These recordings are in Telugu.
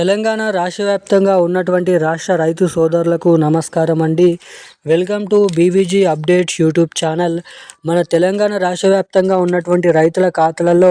తెలంగాణ రాష్ట్ర వ్యాప్తంగా ఉన్నటువంటి రాష్ట్ర రైతు సోదరులకు నమస్కారం అండి. Welcome to BVG updates YouTube channel. మన తెలంగాణ రాష్ట్ర వ్యాప్తంగా ఉన్నటువంటి రైతుల ఖాతాలలో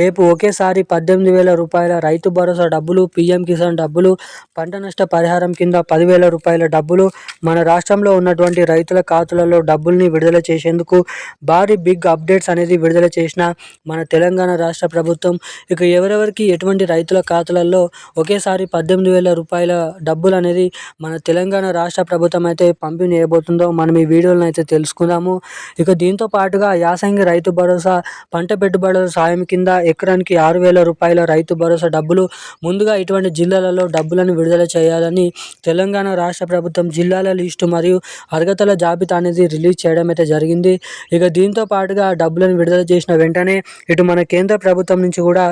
రేపు ఒకేసారి పద్దెనిమిది వేల రూపాయల రైతు భరోసా డబ్బులు పీఎం కిసాన్ డబ్బులు పంట నష్ట పరిహారం కింద పదివేల రూపాయల డబ్బులు మన రాష్ట్రంలో ఉన్నటువంటి రైతుల ఖాతాలలో డబ్బుల్ని విడుదల చేసేందుకు భారీ బిగ్ అప్డేట్స్ అనేది విడుదల చేసిన మన తెలంగాణ రాష్ట్ర ప్రభుత్వం. ఇక ఎవరెవరికి ఎటువంటి రైతుల ఖాతాలలో ఒకే ఒకేసారి పద్దెనిమిది వేల రూపాయల డబ్బులు అనేది మన తెలంగాణ రాష్ట్ర ప్రభుత్వం అయితే పంపిణీ చేయబోతుందో మనం ఈ వీడియోలో అయితే తెలుసుకుందాము. ఇక దీంతో పాటుగా యాసంగి రైతు భరోసా పంట పెట్టుబడుల సాయం కింద ఎకరానికి ఆరు వేల రూపాయల రైతు భరోసా డబ్బులు ముందుగా ఇటువంటి జిల్లాలలో డబ్బులను విడుదల చేయాలని తెలంగాణ రాష్ట్ర ప్రభుత్వం జిల్లాల లిస్టు మరియు అర్హతల జాబితా అనేది రిలీజ్ చేయడం అయితే జరిగింది. ఇక దీంతో పాటుగా డబ్బులను విడుదల చేసిన వెంటనే ఇటు మన కేంద్ర ప్రభుత్వం నుంచి కూడా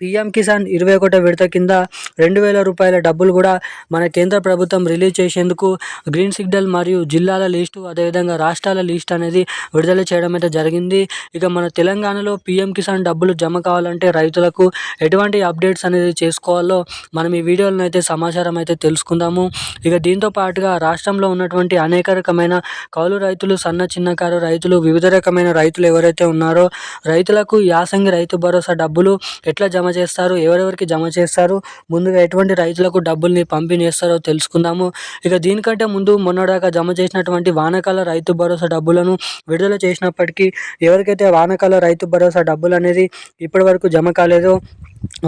పీఎం కిసాన్ ఇరవై ఒకటో విడత కింద రెండు వేల రూపాయల డబ్బులు కూడా మన కేంద్ర ప్రభుత్వం రిలీజ్ చేసేందుకు గ్రీన్ సిగ్నల్ మరియు జిల్లాల లిస్టు అదేవిధంగా రాష్ట్రాల లిస్ట్ అనేది విడుదల చేయడం అయితే జరిగింది. ఇక మన తెలంగాణలో పీఎం కిసాన్ డబ్బులు జమ కావాలంటే రైతులకు ఎటువంటి అప్డేట్స్ అనేది చేసుకోవాలో మనం ఈ వీడియోలను అయితే సమాచారం అయితే తెలుసుకుందాము. ఇక దీంతో పాటుగా రాష్ట్రంలో ఉన్నటువంటి అనేక రకమైన కౌలు రైతులు సన్న చిన్నకారు రైతులు వివిధ రకమైన రైతులు ఎవరైతే ఉన్నారో రైతులకు యాసంగి రైతు భరోసా డబ్బులు ఎట్లా జమ జమ చేస్తారు ఎవరెవరికి జమ చేస్తారు ముందుగా ఎటువంటి రైతులకు డబ్బుల్ని పంపిణీ చేస్తారో తెలుసుకుందాము. ఇక దీనికంటే ముందు మొన్నడాకా జమ చేసినటువంటి వానకాల రైతు భరోసా డబ్బులను విడుదల చేసినప్పటికీ ఎవరికైతే వానకాల రైతు భరోసా డబ్బులు అనేది ఇప్పటి వరకు జమ కాలేదో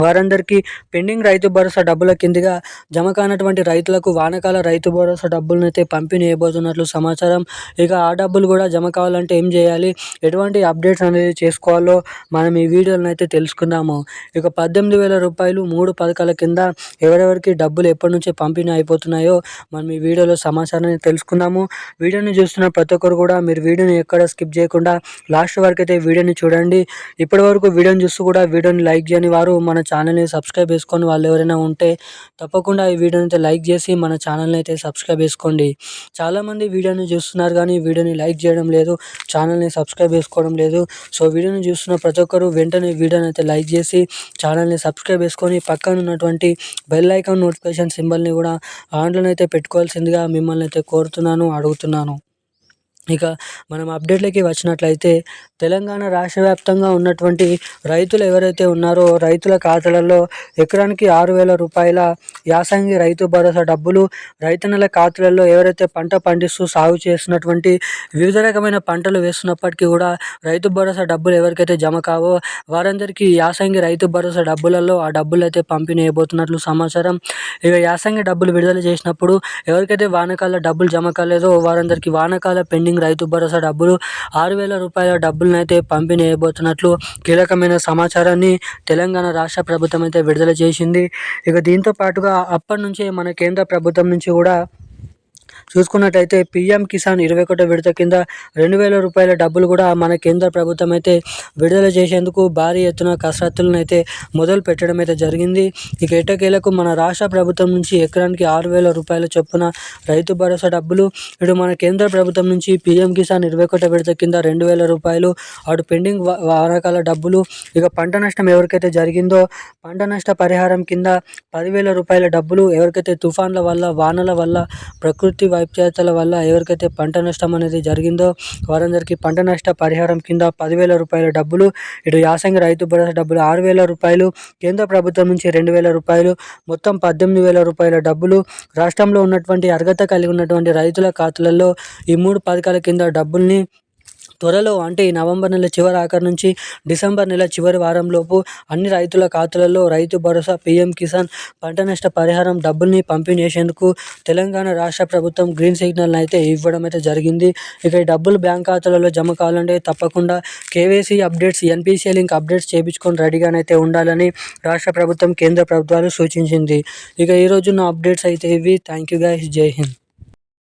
వారందరికీ పెండింగ్ రైతు భరోసా డబ్బుల కిందగా జమ కానటువంటి రైతులకు వానకాల రైతు భరోసా డబ్బులను అయితే పంపిణీ చేయబోతున్నట్లు సమాచారం. ఇక ఆ డబ్బులు కూడా జమ కావాలంటే ఏం చేయాలి? ఎటువంటి అప్డేట్స్ అనేది చేసుకోవాలో మనం ఈ వీడియోలను అయితే తెలుసుకుందాము. ఇక పద్దెనిమిది వేల రూపాయలు మూడు పథకాల కింద ఎవరెవరికి డబ్బులు ఎప్పటి నుంచి పంపిణీ అయిపోతున్నాయో మనం ఈ వీడియోలో సమాచారాన్ని తెలుసుకుందాము. వీడియోని చూస్తున్న ప్రతి ఒక్కరు కూడా మీరు వీడియోని ఎక్కడ స్కిప్ చేయకుండా లాస్ట్ వరకు అయితే వీడియోని చూడండి. ఇప్పటి వరకు వీడియోని చూస్తూ కూడా వీడియోని లైక్ చేయని వారు మన ఛానల్ని సబ్స్క్రైబ్ చేసుకొని వాళ్ళు ఎవరైనా ఉంటే తప్పకుండా ఈ వీడియోని అయితే లైక్ చేసి మన ఛానల్ని అయితే సబ్స్క్రైబ్ చేసుకోండి. చాలామంది వీడియోని చూస్తున్నారు కానీ వీడియోని లైక్ చేయడం లేదు ఛానల్ని సబ్స్క్రైబ్ చేసుకోవడం లేదు. సో వీడియోని చూస్తున్న ప్రతి ఒక్కరు వెంటనే వీడియోని అయితే లైక్ చేసి ఛానల్ని సబ్స్క్రైబ్ చేసుకొని పక్కన ఉన్నటువంటి బెల్ ఐకాన్ నోటిఫికేషన్ సింబల్ని కూడా ఆన్లైన్ అయితే పెట్టుకోవాల్సిందిగా మిమ్మల్ని అయితే కోరుతున్నాను అడుగుతున్నాను. ఇక మనం అప్డేట్లకి వచ్చినట్లయితే తెలంగాణ రాష్ట్ర వ్యాప్తంగా ఉన్నటువంటి రైతులు ఎవరైతే ఉన్నారో రైతుల ఖాతాలలో ఎకరానికి ఆరు వేల రూపాయల యాసంగి రైతు భరోసా డబ్బులు రైతన్నల ఖాతాలలో ఎవరైతే పంట పండిస్తూ సాగు చేస్తున్నటువంటి వివిధ రకమైన పంటలు వేస్తున్నప్పటికీ కూడా రైతు భరోసా డబ్బులు ఎవరికైతే జమ కావో వారందరికీ యాసంగి రైతు భరోసా డబ్బులలో ఆ డబ్బులు అయితే పంపిణీ అయిపోతున్నట్లు సమాచారం. ఇక యాసంగి డబ్బులు విడుదల చేసినప్పుడు ఎవరికైతే వానకాల డబ్బులు జమ కాలేదో వారందరికీ వానకాల పెండింగ్ రైతు భరోసా డబ్బులు ఆరు వేల రూపాయల డబ్బులను అయితే పంపిణీ చేయబోతున్నట్లు కీలకమైన సమాచారాన్ని తెలంగాణ రాష్ట్ర ప్రభుత్వం అయితే విడుదల చేసింది. ఇక దీంతో పాటుగా అప్పటి నుంచే మన కేంద్ర ప్రభుత్వం నుంచి కూడా చూసుకున్నట్టయితే పీఎం కిసాన్ ఇరవై ఒకటో విడత కింద రెండు వేల రూపాయల డబ్బులు కూడా మన కేంద్ర ప్రభుత్వం అయితే విడుదల చేసేందుకు భారీ ఎత్తున కసరత్తులను అయితే మొదలు పెట్టడం అయితే జరిగింది. ఇక ఎటకేలకు మన రాష్ట్ర ప్రభుత్వం నుంచి ఎకరానికి ఆరు వేల రూపాయల చొప్పున రైతు భరోసా డబ్బులు ఇటు మన కేంద్ర ప్రభుత్వం నుంచి పీఎం కిసాన్ ఇరవై ఒకటో విడత కింద రెండు వేల రూపాయలు అటు పెండింగ్ వానకాల డబ్బులు ఇక పంట నష్టం ఎవరికైతే జరిగిందో పంట నష్ట పరిహారం కింద పదివేల రూపాయల డబ్బులు ఎవరికైతే తుఫాన్ల వల్ల వానల వల్ల ప్రకృతి వైపరీత్యాల వల్ల ఎవరికైతే పంట నష్టం అనేది జరిగిందో వారందరికీ పంట నష్ట పరిహారం కింద పదివేల రూపాయల డబ్బులు ఇటు యాసంగి రైతు భరోసా డబ్బులు ఆరు వేల రూపాయలు కేంద్ర ప్రభుత్వం నుంచి రెండు వేల రూపాయలు మొత్తం పద్దెనిమిది వేల రూపాయల డబ్బులు రాష్ట్రంలో ఉన్నటువంటి అర్హత కలిగి ఉన్నటువంటి రైతుల ఖాతాలలో ఈ మూడు పథకాల కింద డబ్బుల్ని త్వరలో అంటే ఈ నవంబర్ నెల చివరి ఆఖరి నుంచి డిసెంబర్ నెల చివరి వారంలోపు అన్ని రైతుల ఖాతాలలో రైతు భరోసా పీఎం కిసాన్ పంట నష్ట పరిహారం డబ్బుల్ని పంపిణీ చేసేందుకు తెలంగాణ రాష్ట్ర ప్రభుత్వం గ్రీన్ సిగ్నల్ అయితే ఇవ్వడం అయితే జరిగింది. ఇక ఈ డబ్బులు బ్యాంక్ ఖాతాలలో జమ కావాలంటే తప్పకుండా KYC updates NPCI link updates చేయించుకొని రెడీగానైతే ఉండాలని రాష్ట్ర ప్రభుత్వం కేంద్ర ప్రభుత్వాలు సూచించింది. ఇక ఈరోజు నా అప్డేట్స్ అయితే ఇవి. Thank you guys. Jai Hind.